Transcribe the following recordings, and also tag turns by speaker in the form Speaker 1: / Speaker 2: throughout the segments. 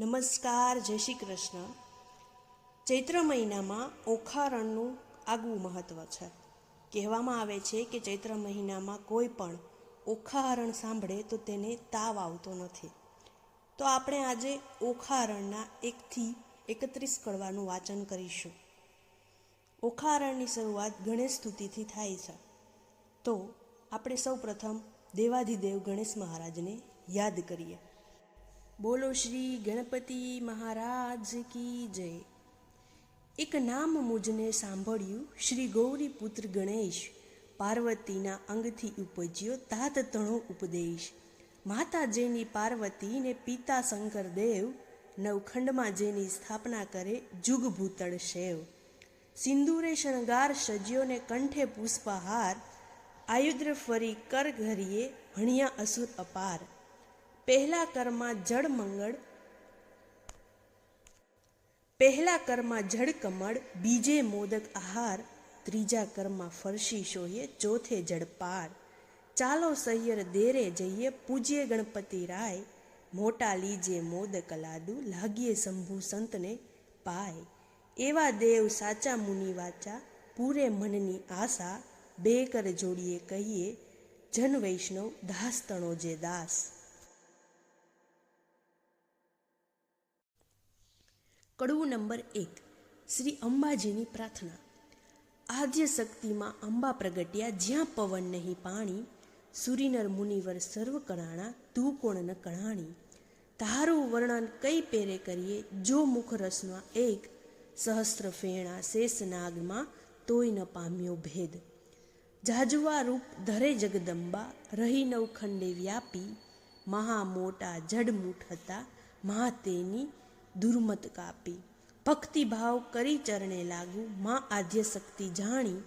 Speaker 1: નમસ્કાર, જય શ્રી કૃષ્ણ. ચૈત્ર મહિનામાં ઓખારણનું આગવું મહત્ત્વ છે. કહેવામાં આવે છે કે ચૈત્ર મહિનામાં કોઈ પણ ઓખાહરણ સાંભળે તો તેને તાવ આવતો નથી. તો આપણે આજે ઓખારણના એકથી એકત્રીસ કડવાનું વાંચન કરીશું. ઓખારણની શરૂઆત ગણેશ સ્તુતિથી થાય છે. તો આપણે સૌ પ્રથમ દેવાધિદેવ ગણેશ મહારાજને યાદ કરીએ. બોલો શ્રી ગણપતિ મહારાજ કી જય. એક નામ મુજને સાંભળ્યું શ્રી ગૌરી પુત્ર ગણેશ પાર્વતીના અંગથી ઉપજ્યો તાત તણો ઉપદેશ. માતા જેની પાર્વતી ને પિતા શંકર દેવ નવખંડમાં જેની સ્થાપના કરે જુગ ભૂતળ શેવ. સિંદૂરે શણગાર સજ્યો ને કંઠે પુષ્પહાર, આયુદ્ર ફરી કર ઘરીએ હણિયા અસુર અપાર. પહેલા કરમાં જળ મંગળ, પહેલા કરમાં જળ કમળ, બીજે મોદક આહાર, ત્રીજા કરમાં ફરશી શોયે ચોથે જળપાર ચાલો સૈયર દેરે જઈએ, પૂજ્ય ગણપતિ રાય, મોટા લીજે મોદક લાદુ લાગીએ શંભુ સંતને પાય. એવા દેવ સાચા મુનિ વાચા, પૂરે મનની આશા, બે કર જોડીએ કહીએ, જન વૈષ્ણવ દાસ તણો જે દાસ. કડવું નંબર એક, શ્રી અંબાજીની પ્રાર્થના. આદ્ય શક્તિમાં અંબા પ્રગટ્યા, જ્યાં પવન નહીં પાણી, સુરીનર મુનિવર સર્વ કણાણા, તું કોણ ન કણાણી તારું વર્ણન કઈ પેરે કરીએ, જો મુખ રસના એક, સહસ્ત્ર ફેણા શેષનાગમાં તોય ન પામ્યો ભેદ. જાજવા રૂપ ધરે જગદંબા, રહી નવખંડે વ્યાપી મહા મોટા જડમૂઠ હતા મહા તેની દુર્મત કાપી ભક્તિભાવ કરી ચરણે લાગુ, માં આદ્ય શક્તિ જાણી,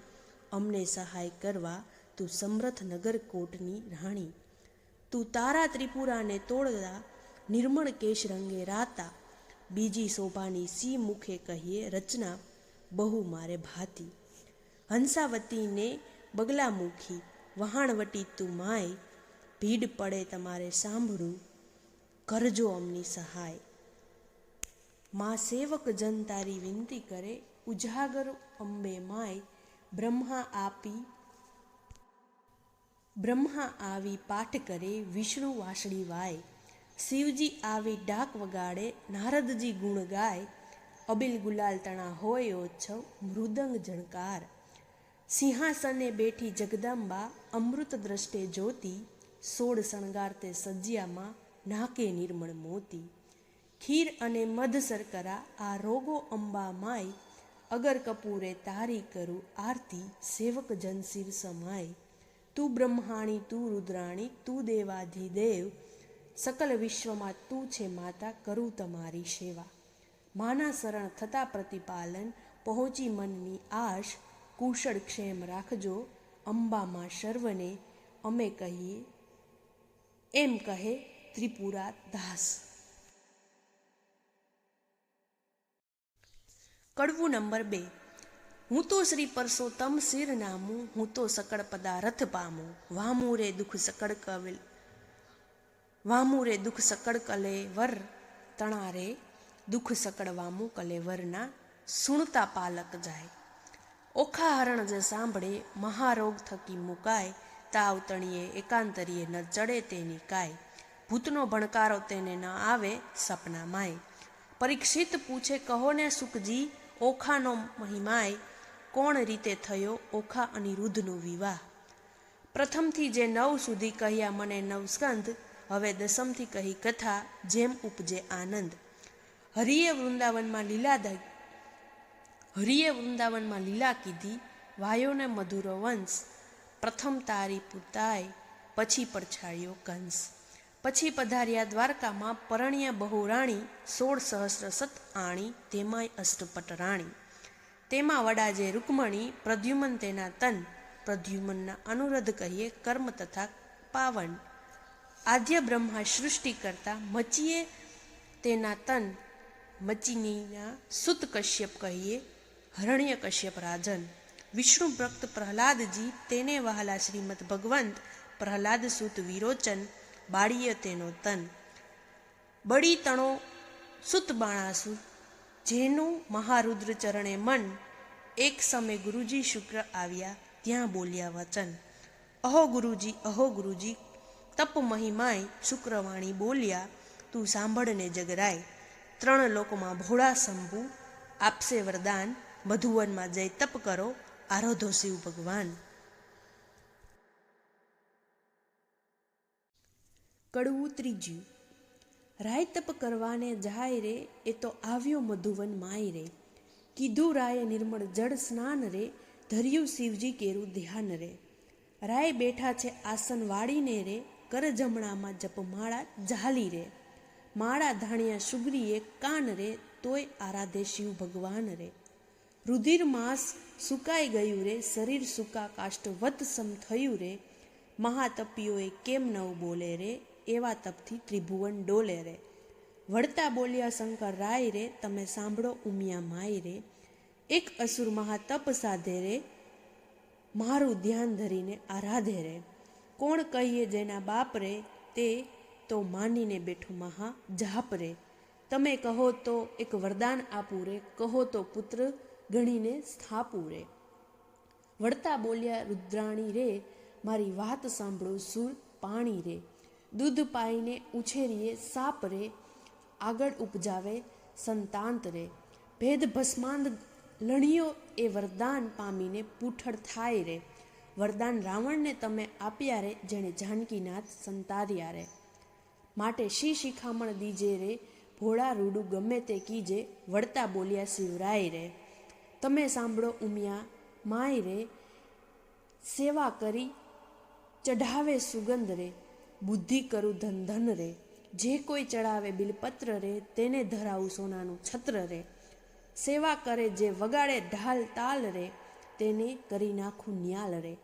Speaker 1: અમને સહાય કરવા તું સમરથ નગર કોટની રાણી. તું તારા ત્રિપુરાને તોડતા, નિર્મળ કેશ રંગે રાતા. બીજી શોભાની સી મુખે કહીએ રચના, બહુ મારે ભાતી. હંસાવતીને બગલામુખી વહાણવટી તું માય. ભીડ પડે તમારે સાંભળું, કરજો અમની સહાય. માં સેવક જન તારી વિનંતી કરે, ઉજાગર અંબે માય, બ્રહ્મા આપી, બ્રહ્મા આવી પાઠ કરે, વિષ્ણુ વાસળી વાય. શિવજી આવી ડાક વગાડે, નારદજી ગુણ ગાય. અબિલ ગુલાલ તણા હોય ઓછવ, મૃદંગ જણકાર. સિંહાસને બેઠી જગદંબા, અમૃત દ્રષ્ટે જોતી સોળ શણગાર તે સજ્યામાં, નાકે નિર્મળ મોતી. ખીર અને મધ શર્કરા આ રોગો અંબા માય અગર કપૂરે તારી કરું આરતી, સેવક જનશીર સમાય તું બ્રહ્માણી, તું રુદ્રાણી, તું દેવાધિદેવ, સકલ વિશ્વમાં તું છે માતા, કરું તમારી સેવા. માના શરણ થતા પ્રતિપાલન, પહોંચી મનની આશ, કુશળ ક્ષેમ રાખજો, અંબામાં સર્વને અમે કહીએ, એમ કહે ત્રિપુરા દાસ. કડવું નંબર બે. હું તો શ્રી પરસોત્તમ શિર નામું, હું તો સકળ પદાર્થ પામું. વામું રે દુઃખ સકળ કવિલ વામું રે દુઃખ સકળ કલે વર તણા દુઃખ સકળ વામું કલે વરના સુણતા પાલક જાય. ઓખા હરણ જે સાંભળે, મહારોગ થકી મુકાય. તાવ તણીએ, એકાંતરીએ ન ચડે તેની કાય. ભૂતનો ભણકારો તેને ન આવે, સપના માય. પરીક્ષિત પૂછે, કહો ને સુખજી ઓખાનો મહિમાય કોણ રીતે થયો ઓખા અનિરુદ્ધનો વિવાહ? પ્રથમથી જે નવ સુધી કહ્યા મને નવસ્કંધ હવે દસમથી કહી કથા, જેમ ઉપજે આનંદ. હરિએ વૃંદાવનમાં લીલા હરિએ વૃંદાવનમાં લીલા કીધી, વાયોને મધુરો વંશ, પ્રથમ તારી પુતાય, પછી પડછાડ્યો કંસ. પછી પધાર્યા દ્વારકામાં પરણ્યા બહુરાણી, સોળ સહસ્ર સત આણી, તેમાંય અષ્ટપટ રાણી. તેમાં વડાજે રૂકમણી, પ્રદ્યુમન તેના તન, પ્રદ્યુમનના અનુરધ કહીએ કર્મ તથા પાવન. આદ્ય બ્રહ્મા સૃષ્ટિ કરતા મચીએ તેના તન મચીનીના સુત કશ્યપ કહીએ હરણ્ય કશ્યપ રાજન. વિષ્ણુ ભક્ત પ્રહલાદજી તેને વહાલા શ્રીમદ ભગવંત, પ્રહલાદ સુત વિરોચન બાળીય તેનો તન. બળી તણો સુત બાણાસુ જેનું મહારુદ્ર ચરણે મન. એક સમય ગુરુજી શુક્ર આવ્યા, ત્યાં બોલ્યા વચન. અહો ગુરુજી અહો ગુરુજી, તપ મહિમાય શુક્રવાણી બોલ્યા, તું સાંભળને જગરાય. ત્રણ લોકમાં ભોળા શંભુ આપશે વરદાન, મધુવનમાં જઈ તપ કરો, આરોધો શિવ ભગવાન. કડવું ત્રીજું. રાય તપ કરવાને જાય રે, એ તો આવ્યો મધુવન માય રે. કીધું રાય નિર્મળ જળ સ્નાન રે, ધર્યું શિવજી કેરું ધ્યાન રે. રાય બેઠા છે આસન વાળીને રે, કર જમણામાં જપમાળા ઝાલી રે. માળા ધાણિયા સુગરીએ કાન રે, તોય આરાધે શિવ ભગવાન રે. રુધિર માસ સુકાઈ ગયું રે, શરીર સુકા કાષ્ટ સમ થયું રે. મહાતપીઓએ કેમ નવ બોલે રે? એવા તપથી ત્રિભુવન ડોલે રે. વળતા બોલ્યા, શંકર, રાય રે, તમે સાંભળો, ઉમિયા માય રે. એક અસુર મહાતપ સાધે રે, મારું ધ્યાન ધરીને આરાધે રે. કોણ કહીએ જેના બાપ રે, તે તો માનીને બેઠું મહા જાપ રે. તમે કહો તો એક વરદાન આપું રે, કહો તો પુત્ર ગણીને સ્થાપું રે. વળતા બોલ્યા, રુદ્રાણી રે, મારી વાત સાંભળો, સુર, પાણી રે. દૂધ પાઈને ઉછેરીએ સાપ રે આગળ ઉપજાવે, સંતાંત રે. ભેદ ભસ્માંદ લણિયો એ વરદાન પામીને પૂઠળ થાય રે. વરદાન રાવણને તમે આપ્યા રે, જેણે જાનકીનાથ સંતાર્યા રે. માટે શી શિખામણ દીજે રે? ભોળા રૂડું ગમે તે કીજે, વળતા બોલ્યા શિવરાય રે. તમે સાંભળો ઉમિયા, માય રે, સેવા કરી ચઢાવે સુગંધ રે. બુદ્ધિ કરું ધન ધન રે. જે કોઈ ચડાવે બિલપત્ર રે, તેને ધરાવું સોનાનું છત્ર રે. સેવા કરે જે વગાડે ઢાલ તાલ રે, તેને કરી નાખું ન્યાલ રે.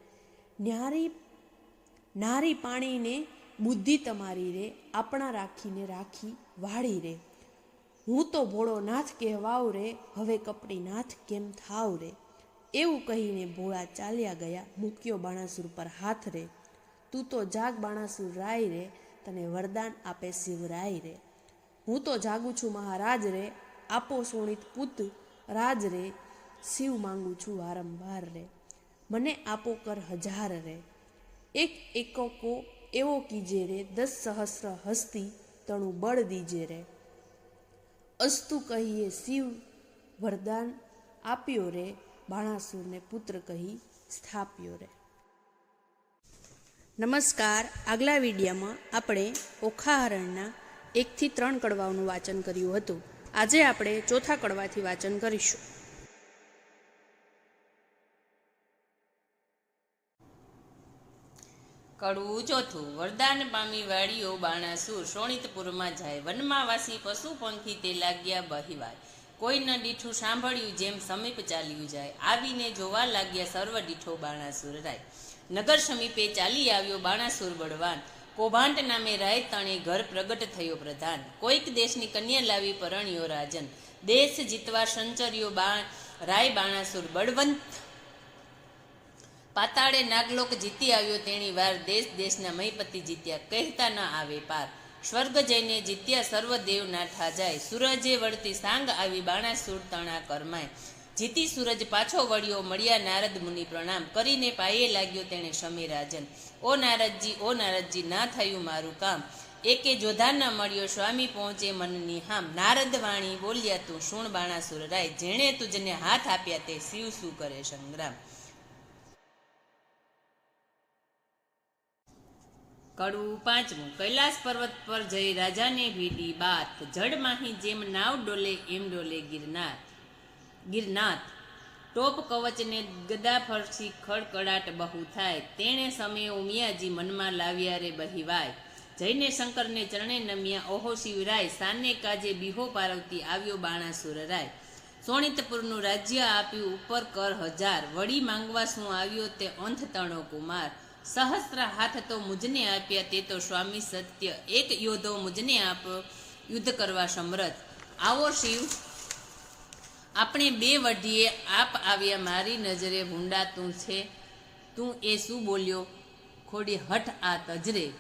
Speaker 1: ન્યારી, નારી પાણીને બુદ્ધિ તમારી રે, આપણા રાખીને રાખી વાળી રે. હું તો ભોળો નાથ કહેવાવ રે, હવે કપડી નાથ કેમ થાવ રે? એવું કહીને ભોળા ચાલ્યા ગયા, મૂક્યો બાણાસુર પર હાથ રે. તું તો જાગ બાણાસુર રાય રે, તને વરદાન આપે શિવરાય રે. હું તો જાગું છું મહારાજ રે, આપો સોણિત પુત રાજ રે, શિવ માંગુ છું વારંવાર રે. મને આપો કર હજાર રે. એક એકોકો એવો કીજે રે, દસ સહસ્ર હસ્તી તણું બળ દીજે રે. અસ્તુ કહીએ શિવ, વરદાન આપ્યો રે, બાણાસુરને પુત્ર કહી સ્થાપ્યો રે. નમસ્કાર. આગલા વિડીયામાં આપણે ઓખાહરણના એકથી ત્રણ કડવાઓનું વાંચન કર્યું હતું. આજે આપણે ચોથા કડવાથી વાંચન કરીશું.
Speaker 2: કડવું ચોથું. વરદાન પામી વાડીઓ બાણાસુર. શોણિતપુરમાં જાય. વનમાં વાસી પશુ પંખી તે લાગ્યા બહિવાય કોઈ ન દીઠું સાંભળ્યું જેમ સમીપ ચાલ્યું જાય. આવીને જોવા લાગ્યા સર્વ દીઠો બાણાસુર રાય. નગર સમીપે ચાલી આવ્યો બાણાસુર બળવાન. કૌભાંડ નામે રાય તણે ઘર પ્રગટ થયો પ્રધાન. કોઈક દેશની કન્યા લાવી પરણ્યો રાજન. દેશ જીતવા સંચર્યો બા રાય બાણાસુર બળવંત. પાતાળે નાગલોક જીતી આવ્યો તેણી વાર. દેશ દેશના મહીપતિ જીત્યા. કહેતા ન આવે પાર. સ્વર્ગ જઈને જીત્યા સર્વ દેવ નાઠા જાય સૂરજે વળતી સાંગ આવી બાણાસુર તણા કરમાય. જીતી સૂરજ પાછો વળ્યો, મળ્યા નારદ મુનિ પ્રણામ. કરીને પાયે લાગ્યો તેણે શમી રાજન ઓ નારદજી ઓ નારદજી, ના થયું મારું કામ. એકે જોધા ન મળ્યો સ્વામી પહોંચે મનની હામ. નારદ વાણી બોલ્યા, તું શુણ બાણાસુરરાય જેણે તુજને હાથ આપ્યા તે શિવ શું કરે સંગ્રામ? કડવું પાંચમું. કૈલાસ પર્વત પર જઈ રાજાને ભીડી બાત જડ માહી જેમ નાવ ડોલે, એમ ડોલે ગિરનાર. ગિરનાથ ટોપ કવચને ગદા ફરસી ખડકડાટ બહુ થાય. તેણે સમયે ઉમિયાજી મનમાં લાવ્યા રે બહિવાય. જઈને શંકરને ચરણે નમ્યા, ઓહો શિવરાય, સાને કાજે બિહો પારવતી આવ્યો બાણાસુર રાય. સોણિતપુરનું રાજ્ય આપ્યું ઉપર કર હજાર. વળી માંગવા શું આવ્યો તે અંત તણો કુમાર. સહસ્ત્ર હાથ તો મુજને આપ્યા, તે તો સ્વામી સત્ય. એક યોધો મુજને આપ્યો યુદ્ધ કરવા સમરથ. આવો શિવ આપણે બે વઢીએ, આપ આવ્યા મારી નજરે ભૂંડા તું છે. તું એ શું બોલ્યો? ખોડી હઠ આ તજરે.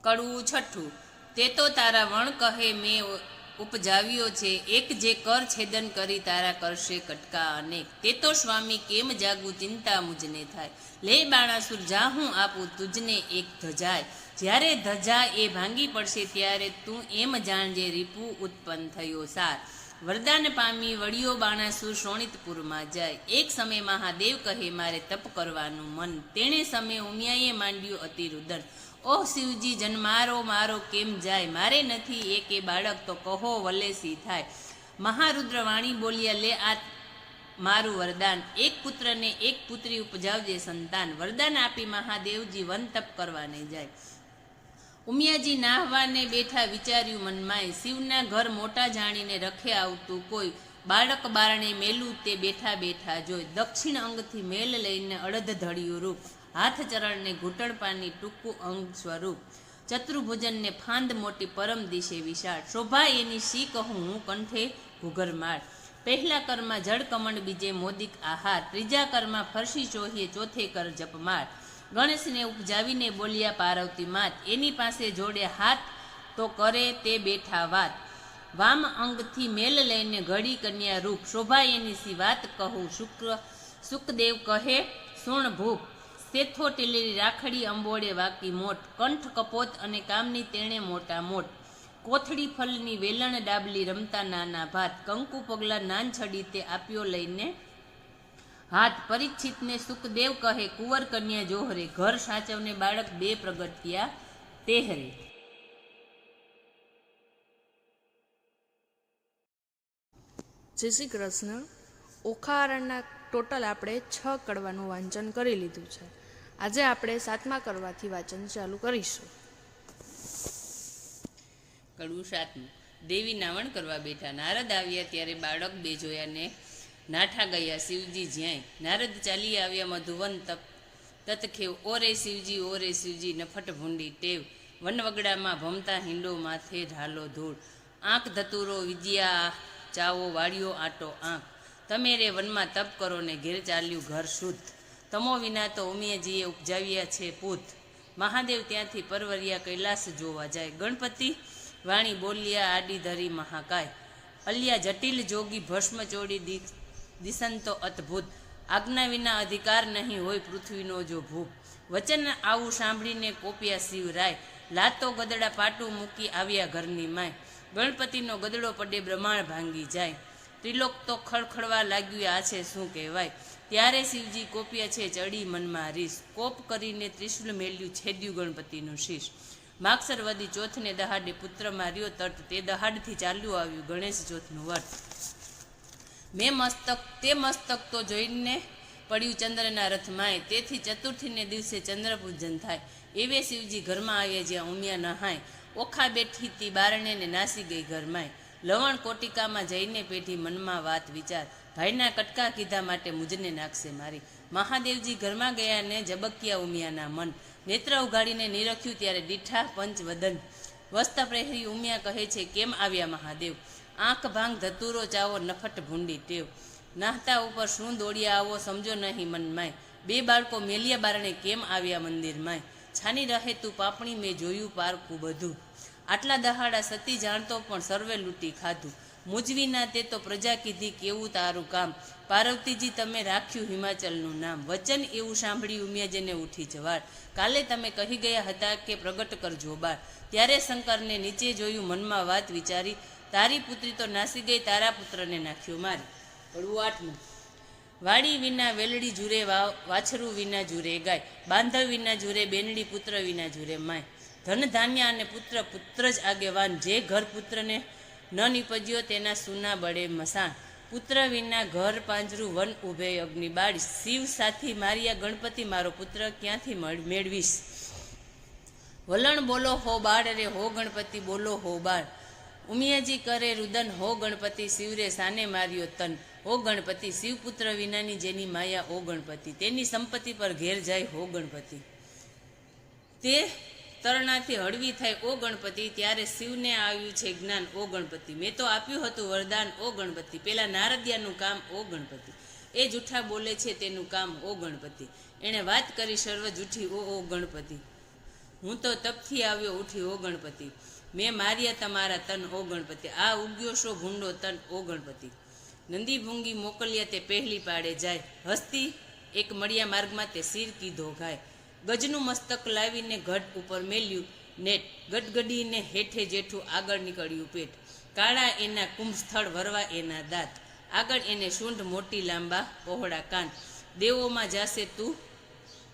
Speaker 2: કડવું છઠ્ઠું, તે તો તારા વણ કહે, મેં ઉપજાવ્યો છે. એક જે કર છેદન કરી તારા કરશે કટકા અનેક તે તો સ્વામી કેમ જાગું ચિંતા મુજને થાય. લે બાણાસુર, જા હું આપું તુજને એક ધજાય જ્યારે ધજા એ ભાંગી પડશે ત્યારે તું એમ જાણજે રીપુ ઉત્પન્ન થયો સાર. વરદાન પામી વડિયો બાણાસુર શોણિતપુરમાં જાય. એક સમય મહાદેવ કહે, મારે તપ કરવાનું મન. તેણે સમય ઉમિયાએ માંડ્યું અતિરુદન. ઓહ શિવજી, જન્મારો મારો, કેમ જાય? મારે નથી એકે બાળક, તો કહો વલેસી થાય? મહારુદ્ર વાણી બોલ્યા, લે આ મારું વરદાન. એક પુત્રને એક પુત્રી ઉપજાવજે સંતાન. વરદાન આપી મહાદેવજી વન તપ કરવાને જાય. ઉમિયાજી નાહવાને બેઠા વિચાર્યું મનમાંય, શિવના ઘર મોટા જાણીને રખે આવતું કોઈ. બાળક બારણે મેલું તે બેઠા બેઠા જોઈ દક્ષિણ અંગથી મેલ લઈને અડધ ધડ્યું રૂપ. હાથ ચરણને ઘૂંટણપાની ટૂંકું અંગ સ્વરૂપ. ચતુર્ભુજનને ફાંદ મોટી પરમ દિશે વિશાળ. શોભા એની શી કહું હું કંઠે ઘુઘરમાળ. પહેલા કરમાં જળ કમંડ બીજે મોદિક આહાર. ત્રીજા કરમાં ફરસી ચોહીએ ચોથે કર જપમાળ. ગણેશને ઉપજાવીને બોલ્યા પાર્વતી માત, એની પાસે જોડે હાથ તો કરે તે બેઠા વાત. વામ અંગથી મેલ લઈને ઘડી કન્યા રૂપ. શોભા એની સી વાત કહું? શુક્ર, સુખદેવ કહે, સુણ ભૂપ. સેથો ટેલેરી રાખડી અંબોડે વાકી મોટ, કંઠ કપોત અને કામની તેણે મોટા મોટ. કોથળી ફલની વેલણ ડાબલી રમતા નાના ભાત. કંકુ પગલા નાન છડી તે આપ્યો લઈને હાથ પરિચ્છિતને સુખદેવ કહે, કુંવર કન્યા જોહરે, ઘર સાચવને બાળક બે પ્રગટ્યા તેહરે.
Speaker 1: જય શ્રી કૃષ્ણ. ઓખારણના ટોટલ આપણે છ કડવાનું વાંચન કરી લીધું છે. આજે આપણે સાતમા કરવાથી વાંચન ચાલુ કરીશું.
Speaker 2: કડવું સાતમું. દેવી નાવણ કરવા બેઠા. નારદ આવ્યા ત્યારે બાળક બે જોયા ને નાઠા ગયા. શિવજી જ્યાંય. નારદ ચાલી આવ્યા મધુવન તપ તતખેવ ઓરે શિવજી ઓરે શિવજી, નફટ ભૂંડી, ટેવ. વનવગડામાં ભમતા હિંડો માથે ઢાલો ધૂળ. આંખ ધતુરો, વિદ્યા ચાવો વાળ્યો આટો, આંખ. તમે રે વનમાં તપ કરો ને ઘેર ચાલ્યું ઘર શુદ્ધ. તમો વિના તો ઉમિયાજીએ ઉપજાવ્યા છે પૂત. મહાદેવ ત્યાંથી પરવરિયા કૈલાસ જોવા જાય. ગણપતિ વાણી બોલ્યા, આડી ધરી મહાકાય. અલ્યા જટિલ જોગી ભસ્મ ચોડી દિશંતો અદ્ભુત. આજ્ઞા વિના અધિકાર નહીં હોય પૃથ્વીનો જો ભૂપ. વચન આવું સાંભળીને કોપ્યા શિવરાય લાતો ગદડા પાટું મૂકી આવ્યા ઘરની માય. ગણપતિનો ગદડો પડે બ્રહ્માંડ ભાંગી જાય. ત્રિલોક તો ખળખળવા લાગ્યું, આ છે શું કહેવાય? ત્યારે શિવજી કોપીએ છે ચડી મનમાં રીસ. કોપ કરીને ત્રિશુલ મેલ્યું છેદ્યું ગણપતિનું શીશ. માગસર વદી ચોથને દહાડે પુત્ર માર્યો તટ. તે દહાડથી ચાલ્યું આવ્યું ગણેશ ચોથનું વર્ત મેં મસ્તક, તે મસ્તક તો જોઈને પડ્યું ચંદ્રના રથમાંય તેથી ચતુર્થીને દિવસે ચંદ્રપૂજન થાય. એવે શિવજી ઘરમાં આવ્યા જ્યાં ઉમિયા નહાય. ઓખા બેઠી તી બારણે ને નાસી ગઈ ઘરમાંય લવણ કોટિકામાં જઈને પેઢી મનમાં વાત વિચાર. ભાઈના કટકા કીધા માટે મુજને નાખશે મારી. મહાદેવજી ઘરમાં ગયા ને જબકિયા ઉમિયાના મન. નેત્ર ઉઘાડીને નિરખ્યું ત્યારે દીઠા પંચ વદન વસ્ત્ર પ્રહરી ઉમિયા કહે છે, કેમ આવ્યા મહાદેવ? આંખ ભાંગ ધતુરો ચાવો નફટ ભૂંડી ટેવ. નાહતા ઉપર શું દોડ્યા આવો સમજો નહીં મનમાય બે બાળકો મેલિયા બારણે કેમ આવ્યા મંદિરમાંય? છાની રહે તું પાપણી મેં જોયું પારકું બધું. આટલા દહાડા સતી જાણતો પણ સર્વે લૂંટી ખાધું. મુજવીના તે તો પ્રજા કીધી કેવું તારું કામ. પાર્વતીજી, તમે રાખ્યું હિમાચલનું નામ. વચન એવું સાંભળી ઉમિયાજીને ઉઠી જવાળ. કાલે તમે કહી ગયા હતા કે પ્રગટ કરજો બાર ત્યારે શંકરને નીચે જોયું મનમાં વાત વિચારી, તારી પુત્રી તો નાસી ગઈ, તારા પુત્રને નાખ્યો મારી. પડવું આઠમું વાડી વિના વેલડી જુરે વાછરું વિના જુરે ગાય. બાંધવ વિના જુરે, બેનડી પુત્ર વિના જુરે માય. ધન ધાન્ય અને પુત્ર પુત્ર જ આગેવાન. જે ઘર પુત્રને ન નીપજ્યો તેના સુના બળે મસાણ. પુત્ર વિના ઘર પાંજરું વન ઉભે અગ્નિ બાળી. શિવ સાથી મારિયા ગણપતિ, મારો પુત્ર ક્યાંથી મેળવીશ? વલણ બોલો, હો બાળ રે, હો ગણપતિ, બોલો, હો બાળ. ઉમિયાજી કરે રુદન, હો ગણપતિ, શિવરે સાને માર્યો તન. હો ગણપતિ શિવપુત્ર વિનાની જેની માયા ઓ ગણપતિ. તેની સંપત્તિ પર ઘેર જાય હો ગણપતિ. તે તરણાથી હળવી થાય ઓ ગણપતિ, ત્યારે શિવને આવ્યું છે જ્ઞાન ઓ ગણપતિ. મેં તો આપ્યું હતું વરદાન ઓ ગણપતિ. પેલા નારદિયાનું કામ ઓ ગણપતિ. એ જૂઠા બોલે છે તેનું કામ ઓ ગણપતિ. એણે વાત કરી સર્વ જૂઠી ઓ ઓ ગણપતિ. હું તો તપથી આવ્યો ઉઠી ઓ ગણપતિ. મેં માર્યા તમારા તન ઓ ગણપતિ. આ ઉગ્યો શો ભૂંડો તન ઓ ગણપતિ. નંદી ભૂંગી મોકલ્યા તે પહેલી પાડે જાય. હસ્તી એક મળ્યા માર્ગમાં તે શિર કીધો ગાય ગજનું મસ્તક લાવીને ગઢ ઉપર મેલ્યું નેટ ગડગડીને હેઠે જેઠું આગળ નીકળ્યું પેટ. કાળા એના કુંભ સ્થળ વરવા એના દાંત. આગળ એને શુંઢ મોટી લાંબા પહોળા કાન. દેવોમાં જાશે તું,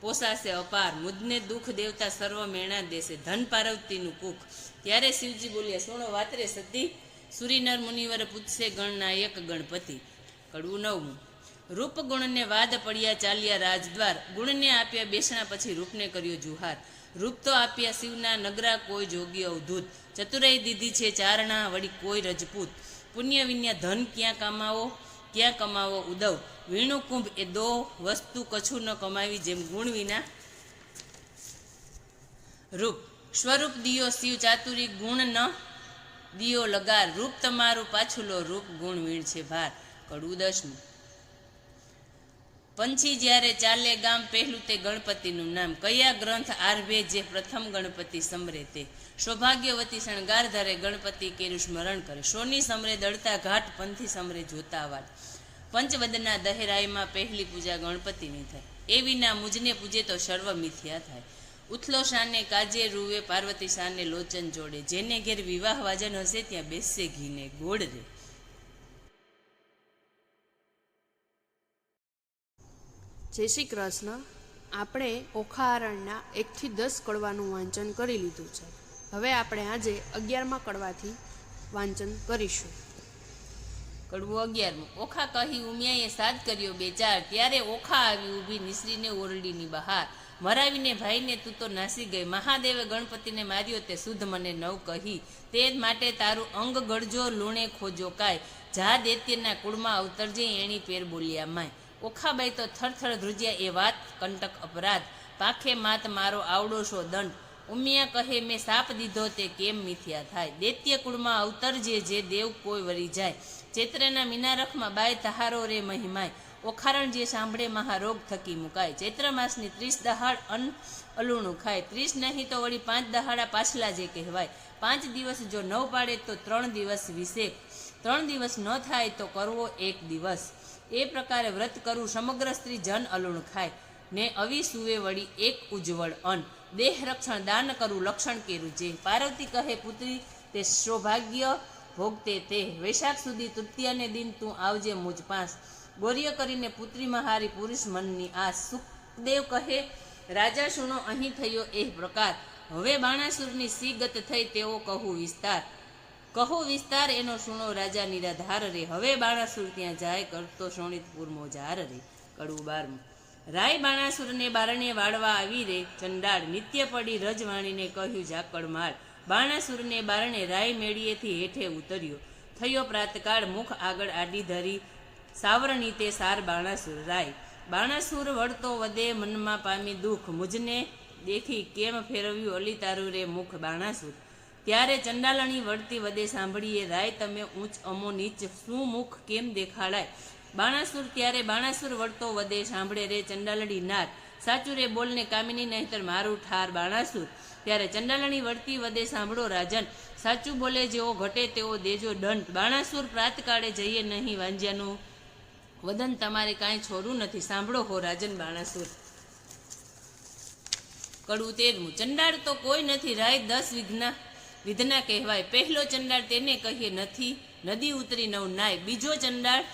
Speaker 2: પોસાશે અપાર. મુદને દુઃખ દેવતા સર્વ મેણા દેશે. ધન પાર્વતીનું કુખ. ત્યારે શિવજી બોલ્યા, સુણો વાતરે સતી. સુરીનર મુનિવર પૂછશે ગણનાયક ગણપતિ. કડવું નવમું રૂપ ગુણને વાદ પડ્યા ચાલ્યા રાજદ્વાર. ગુણને આપ્યા બેસણા પછી રૂપને કર્યો જુહાર. રૂપ તો આપ્યા શિવના નગરા કોઈ જોગી અવધૂત. ચતુરાઈ દીધી છે ચારણા વળી કોઈ રજપૂત. પુણ્ય વિન્યા ધન ક્યાં કમાવો? ક્યાં કમાવો ઉદવ? વીણું કુંભ એ દો વસ્તુ કછું ન કમાવી જેમ ગુણ વિના રૂપ. સ્વરૂપ દિયો શિવ ચાતુરી, ગુણ ન દિયો લગાર. રૂપ તમારું પાછું લો રૂપ, ગુણ વીણ છે ભાર. કડું દસમું પંછી જ્યારે ચાલે ગામ, પહેલું તે ગણપતિનું નામ. કયા ગ્રંથ આરભે જે પ્રથમ ગણપતિ સમરે તે? સૌભાગ્યવતી શણગાર ધરે ગણપતિ કેરું સ્મરણ કરે. સોની સમરે દળતા ઘાટ, પંથી સમરે જોતા વાત પંચવદના દહેરાઈમાં પહેલી પૂજા ગણપતિની થાય. એ વિના મુજને પૂજે તો સર્વ મિથ્યા થાય. ઉથલો શાને કાજે રૂવે, પાર્વતી શાને લોચન જોડે. જેને ઘેર વિવાહ વાજન હશે ત્યાં બેસશે ઘીને ગોળ રે.
Speaker 1: જય શ્રી કૃષ્ણ. આપણે ઓખારણના એકથી દસ કડવાનું વાંચન કરી લીધું છે. હવે આપણે આજે અગિયારમાં કડવાથી વાંચન કરીશું.
Speaker 2: કડવું અગિયારમું. ઓખા કહી ઉમિયાએ સાદ કર્યો બે ચાર. ત્યારે ઓખા આવી ઊભી નિસરીને ઓરડીની બહાર. મરાવીને ભાઈને તું તો નાસી ગઈ. મહાદેવે ગણપતિને માર્યો તે શુદ્ધ મને નવ કહી. તે માટે તારું અંગ ગળજો, લૂણે ખોજો કાય. જા દેત્યના કુળમાં અવતરજે એણી પેર બોલ્યા, માય ઓખાબાઈ તો થરથર ધ્રુજ્યા એ વાત, કંટક અપરાધ. પાખે માત મારો આવડો શો દંડ. ઉમિયા કહે, મેં સાપ દીધો તે કેમ મિથ્યા થાય? દૈત્ય કુળમાં અવતર જે જે દેવ કોઈ વરી જાય. ચૈત્રના મીનારખમાં બાય તહારો રે મહિમાય. ઓખારણ જે સાંભળે મહારોગ થકી મુકાય. ચૈત્ર માસની ત્રીસ દહાડ અન્ન અલુણું ખાય. ત્રીસ નહીં તો વળી પાંચ દહાડા પાછલા જે કહેવાય. પાંચ દિવસ જો ન પાડે તો ત્રણ દિવસ વિશેક. ત્રણ દિવસ ન થાય તો કરવો એક દિવસ. એ પ્રકારે વ્રત કરવું સમગ્ર સ્ત્રી જન અલુણ ખાય. ને અવી સુવે વળી એક ઉજ્જવળ અન્ન. દેહ રક્ષણ દાન કરવું લક્ષણ કેરું. જે પાર્વતી કહે, પુત્રી, તે સૌભાગ્ય ભોગતે તે. વૈશાખ સુધી તૃતીયાને દિન તું આવજે મુજ પાસ. ગોર્ય કરીને પુત્રીમાં હારી પુરુષ મનની આ સુખદેવ કહે, રાજા સુનો અહીં થયો એ પ્રકાર. હવે બાણાસુરની સી ગત થઈ તેવો કહું વિસ્તાર. કહો વિસ્તાર એનો સુણો રાજા નિરાધાર રે. હવે બાણાસુર ત્યાં જાય, કરતો શોણિતપુર મોજાર રે. કડવું બારમું. રાય બાણાસુરને બારણે વાળવા આવી રે. ચંડાળ નિત્ય પડી રજવાણીને કહ્યું, ઝાકળ માળ. બાણાસુરને બારણે રાય મેળીએથી હેઠે ઉતર્યો. થયો પ્રાતકાળ, મુખ આગળ આડી ધરી. સાવરણી તે સાર બાણાસુર રાય. બાણાસુર વળતો વધે, મનમાં પામી દુઃખ. મુજને દેખી કેમ ફેરવ્યું અલી તારું રે મુખ બાણાસુર? ત્યારે ચંડાલણી વળતી વદે સાંભળીએ, રાય તમે ઊંચ અમો નીચ શું મુખ કેમ દેખાડાય? બાણાસુર ત્યારે બાણાસુર વળતો વદે સાંભળે રે ચંડાલણી નાર. સાચું રે બોલને કામિની, નહીતર મારું ઠાર બાણાસુર. ત્યારે ચંડાલણી વળતી વદે સાંભળો, રાજન, સાચું બોલે જેવો ઘટે તેવો દેજો દંડ. બાણાસુર પ્રાતકાળે જઈએ નહીં વાંજ્યાનું. વદન તમારે કાંઈ છોડવું નથી. સાંભળો હો, રાજન બાણાસુર. કડવું તેરમું. ચંડાળ તો કોઈ નથી, રાય દસ વિઘ્ના. વિધના કહેવાય. પહેલો ચંડાળ તેને કહીએ નથી, નદી ઉતરી નવ નાય. બીજો ચંડાળ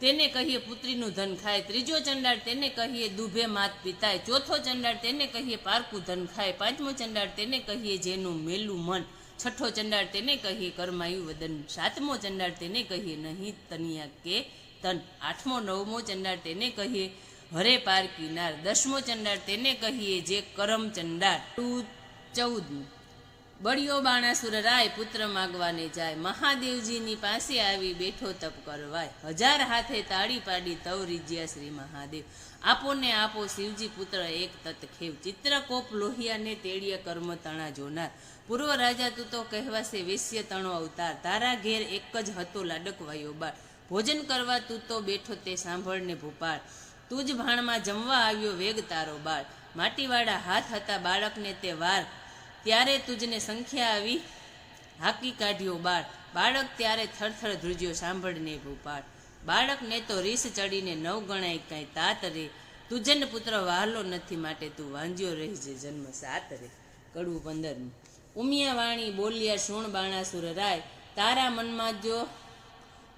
Speaker 2: તેને કહીએ પુત્રીનું ધન ખાય. ત્રીજો ચંડાળ તેને કહીએ દુભે માત પિતાય. ચોથો ચંડાળ તેને કહીએ પારકું ધન ખાય. પાંચમો ચંડાળ તેને કહીએ જેનું મેલું મન. છઠ્ઠો ચંડાળ તેને કહીએ કર્માયું વદન. સાતમો ચંડાળ તેને કહીએ નહીં તનિયા કે તન. આઠમો, નવમો ચંડાળ તેને કહીએ હરે પાર કિનાર. દસમો ચંડાળ તેને કહીએ જે કરમ ચંડાળ. ટુ ચૌદમું બળિયો બાણાસુર રાય પુત્ર માગવાને જાય. મહાદેવજીની પાસે આવી બેઠો તપ કરવાય. હજાર હાથે તાળી પાડી તવ રીજ્યા શ્રી મહાદેવ. આપો ને આપો શિવજી પુત્ર એક તત ખેવ ચિત્રકોપ લોહિયાને તેડિયા કર્મ તણા જોનાર. પૂર્વ રાજા તું તો કહેવાશે વેશ્ય તણો અવતાર. તારા ઘેર એક જ હતો લાડકવાયો બાળ. ભોજન કરવા તું તો બેઠો તે સાંભળને ભોપાળ. તું જ ભાણમાં જમવા આવ્યો વેગ તારો બાળ. માટીવાળા હાથ હતા બાળકને તે વાર. ત્યારે તુજને સંખ્યા આવી. હાકી કાઢ્યો બાળ. બાળક ત્યારે થરથર ધ્રુજ્યો સાંભળને ભૂપાળ બાળકને તો રીસ ચડીને નવ ગણાય કાંઈ તાત રે. તુજન પુત્ર વહાલો નથી માટે તું વાંજ્યો રહીજે જન્મ સાત રે. કડવું પંદરમું. ઉમિયા વાણી બોલ્યા, શુણ બાણાસુર રાય, તારા મનમાં જો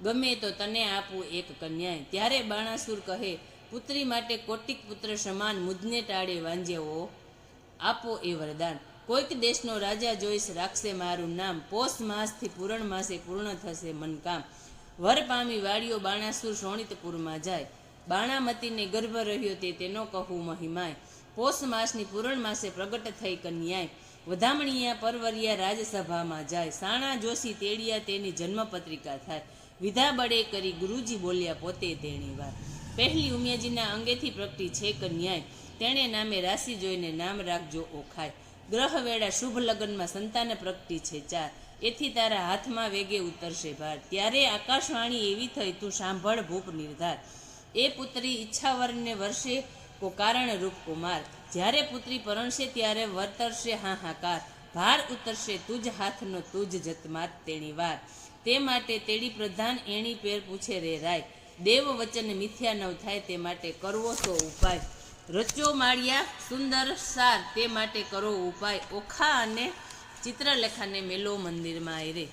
Speaker 2: ગમે તો તને આપું એક કન્યાય. ત્યારે બાણાસુર કહે, પુત્રી માટે કોટિક પુત્ર સમાન મુજને ટાળે વાંજ્યો આપો એ વરદાન. કોઈક દેશનો રાજા જોઈશ, રાખશે મારું નામ. પોષ માસથી પૂરણ માસે પૂર્ણ થશે મનકામ. વર પામી વાડીઓ બાણાસુર શોણિતપુરમાં જાય. બાણામતીને ગર્ભ રહ્યો તે તેનો કહું મહિમાય. પોષ માસની પૂરણ માસે પ્રગટ થઈ કન્યાય. વધામણીયા પરવરિયા રાજસભામાં જાય. સાણા જોશી તેડિયા તેની જન્મપત્રિકા થાય. વિધા બળે કરી ગુરુજી બોલ્યા પોતે તેણી વાર. પહેલી ઉમિયાજીના અંગેથી પ્રગટી છે કન્યાય. તેણે નામે રાશિ જોઈને નામ રાખજો ઓખાય. ગ્રહ વેળા શુભ લગ્નમાં સંતાન પ્રગટી છે ચાર. એથી તારા હાથમાં વેગે ઉતરશે ભાર. ત્યારે આકાશવાણી એવી થઈ, તું સાંભળ ભૂપ નિર્ધાર. એ પુત્રી ઈચ્છાવરને વર્ષે કો કારણ રૂપ કુમાર જ્યારે પુત્રી પરણશે ત્યારે વર્તરશે હાહાકાર. ભાર ઉતરશે તુજ હાથનો તુજ જતમાત તેણી વાર. તે માટે તેડી પ્રધાન એણી પેર પૂછે રે રાય. દેવ વચન મિથ્યા નવ થાય તે માટે કરવો તો ઉપાય. રચો માળિયા સુંદર સાર તે માટે કરો ઉપાય ઓખા અને ચિત્રલેખાને મેલો મંદિરમાં આયરે.